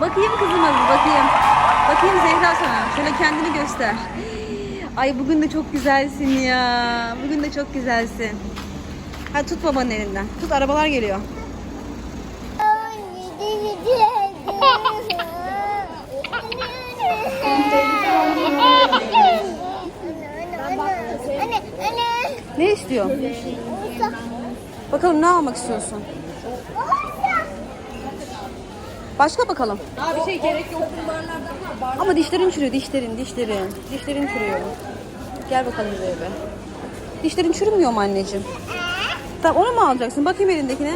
Bakayım kızıma bir bakayım. Bakayım Zehra sana. Şöyle kendini göster. Ay bugün de çok güzelsin ya. Bugün de çok güzelsin. Hadi tut babanın elinden. Tut arabalar geliyor. Anne, anne. Ne istiyor? Bakalım ne almak istiyorsun? Başka bakalım. Abi şey gerek yok. Ama dişlerin çürüyor, dişlerin, dişlerin. Dişlerin çürüyor. Gel bakalım buraya be. Dişlerin çürümüyor mu anneciğim? Tamam onu mu alacaksın? Bakayım elindekine.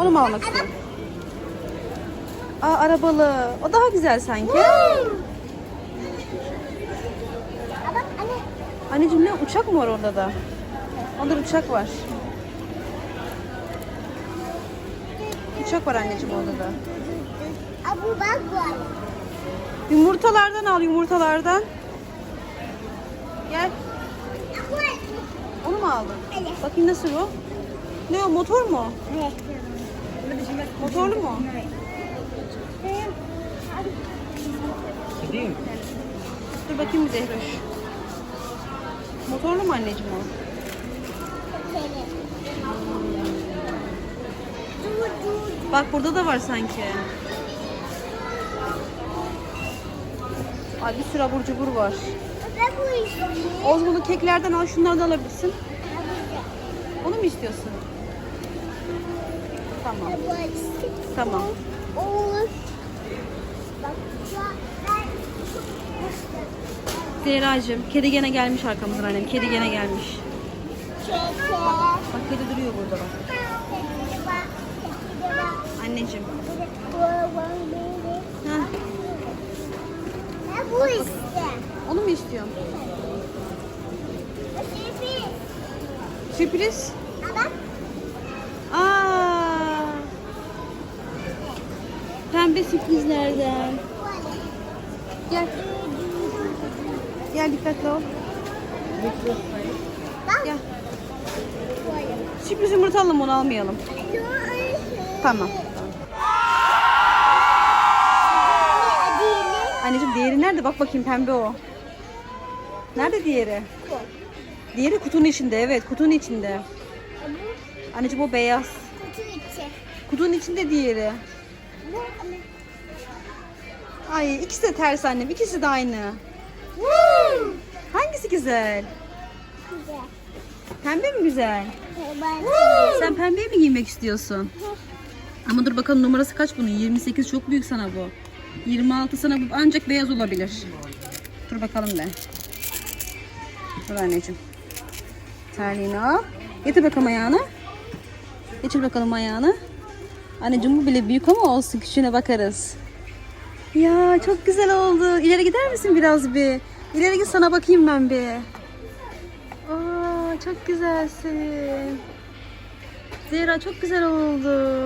Onu mu almak istiyorsun? Aa arabalı. O daha güzel sanki. Anneciğim ne uçak mı var orada da? Onda da uçak var. Uçak var anneciğim orada da. Abu bak var. Yumurtalardan al yumurtalardan. Gel. Onu mu aldın? Evet. Bakayım nasıl bu? Ne o motor mu? Evet. Motorlu mu? Dur bakayım bir Zehroş. Motorlu mu anneciğim o? Bak burada da var sanki. Ay bir sürü abur cubur var. Oz bunu keklerden al, şunları da alabilirsin. Onu mu istiyorsun? Tamam, tamam. Bak Zehracığım, kedi gene gelmiş arkamızdan annem. Kedi gene gelmiş. Keke. Bak kedi duruyor burada bak. Anneciğim. Ben bu istiyorum. onu mu istiyorsun? Sürpriz. Sürpriz. Ama Aa. Pembe sürprizlerden. Gel. Gel dikkatli ol. Gel. Sürpriz yumurta alalım onu almayalım. Tamam. Anneciğim diğeri nerede? Bak bakayım pembe o. Nerede diğeri? Diğeri kutunun içinde evet kutunun içinde. Anneciğim o beyaz. Kutu içi. Kutunun içinde diğeri. Ay ikisi de ters annem. ikisi de aynı. Hangisi güzel? güzel. Pembe mi güzel? Ben Sen pembeyi mi giymek istiyorsun? Ama dur bakalım numarası kaç bunun? 28 çok büyük sana bu. 26 sana bu ancak beyaz olabilir. Dur bakalım de. Dur anneciğim. Terliğini al. Getir bakalım ayağını. Geçir bakalım ayağını. Anneciğim bu bile büyük ama olsun küçüğüne bakarız. Ya çok güzel oldu. İleri gider misin biraz bir? İleri git sana bakayım ben bir. Aa, çok güzelsin. Zehra çok güzel oldu.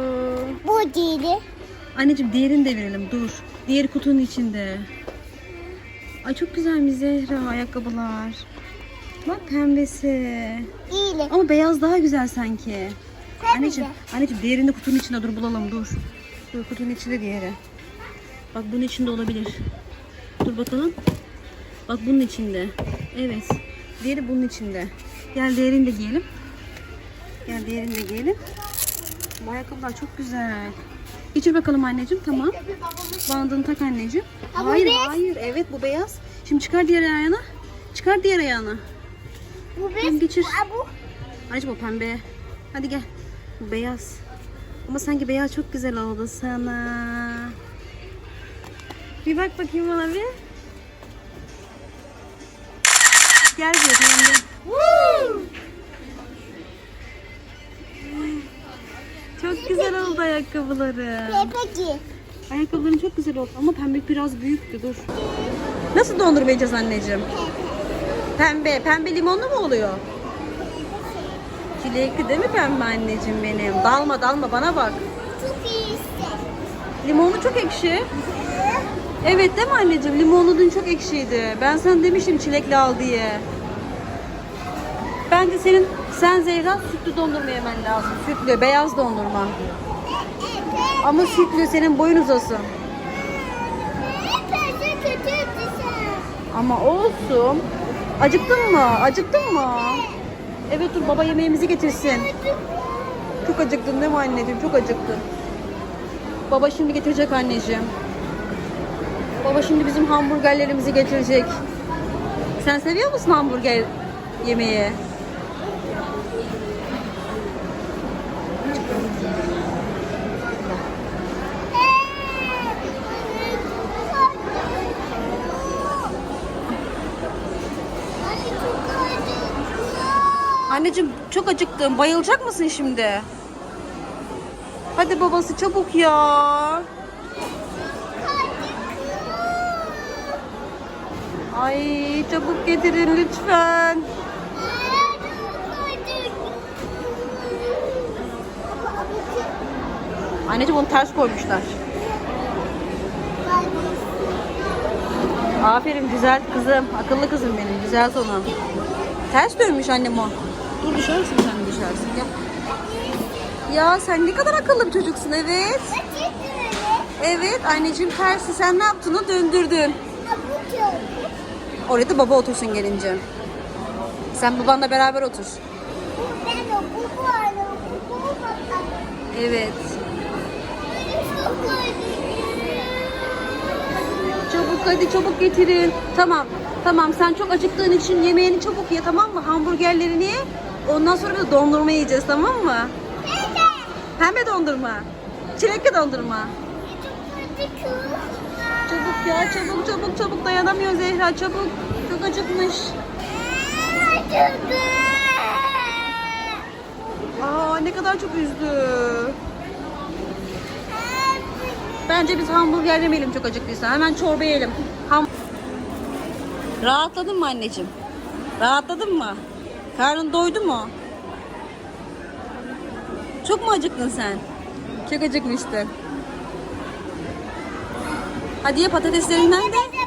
Bu değil. Anneciğim diğerini de verelim dur. Diğer kutunun içinde. Ay çok güzelmiş Zehra ayakkabılar. Bak pembesi. İyi. Ama beyaz daha güzel sanki. Tabii Anneciğim, de. anneciğim diğerini kutunun içinde dur bulalım dur. Dur kutunun içinde diğeri. Bak bunun içinde olabilir. Dur bakalım. Bak bunun içinde. Evet. Diğeri bunun içinde. Gel diğerini de giyelim. Gel diğerini de giyelim. Bu ayakkabılar çok güzel. Geçir bakalım anneciğim tamam. Bandını tak anneciğim. Hayır beyaz. hayır evet bu beyaz. Şimdi çıkar diğer ayağını. Çıkar diğer ayağını. Bu bir. geçir. Bu. Anneciğim o pembe. Hadi gel. Bu beyaz. Ama sanki beyaz çok güzel oldu sana. Bir bak bakayım bana bir. Gel diyor yanında. Ayakkabıları. Peki. Ayakkabıların çok güzel oldu ama pembe biraz büyüktü dur. Nasıl dondurma yiyeceğiz anneciğim? Pembe. Pembe limonlu mu oluyor? Çilekli değil mi pembe anneciğim benim? Dalma dalma bana bak. Çok iyi işte. Limonlu çok ekşi. Evet değil mi anneciğim? Limonlu dün çok ekşiydi. Ben sana demiştim çilekli al diye. Bence senin sen Zehra sütlü dondurma yemen lazım. Sütlü, beyaz dondurma. Ama sütlü senin boyun uzasın. Ama olsun. Acıktın mı? Acıktın mı? Evet dur baba yemeğimizi getirsin. Çok acıktın değil mi anneciğim? Çok acıktın. Baba şimdi getirecek anneciğim. Baba şimdi bizim hamburgerlerimizi getirecek. Sen seviyor musun hamburger yemeği? Anneciğim çok acıktım. Bayılacak mısın şimdi? Hadi babası çabuk ya. Ay çabuk getirin lütfen. Anneciğim onu ters koymuşlar. Aferin güzel kızım. Akıllı kızım benim. Güzel sonu. Ters dönmüş annem o. Dur düşersin sen düşersin. Gel. Ya sen ne kadar akıllı bir çocuksun evet. Evet anneciğim tersi sen ne yaptın o döndürdün. Oraya da baba otursun gelince. Sen babanla beraber otur. Evet. Çabuk hadi çabuk getirin. Tamam. Tamam sen çok acıktığın için yemeğini çabuk ye tamam mı? Hamburgerlerini. Ondan sonra da dondurma yiyeceğiz tamam mı? Pembe dondurma. Çilekli dondurma. Çabuk ya çabuk çabuk çabuk dayanamıyor Zehra çabuk. Çok acıkmış. Aa ne kadar çok üzdü. Bence biz hamburger yemeyelim çok acıktıysa. Hemen çorba yiyelim. Ham Rahatladın mı anneciğim? Rahatladın mı? Karnın doydu mu? Çok mu acıktın sen? Çok acıkmıştın. Hadi ye patateslerinden de.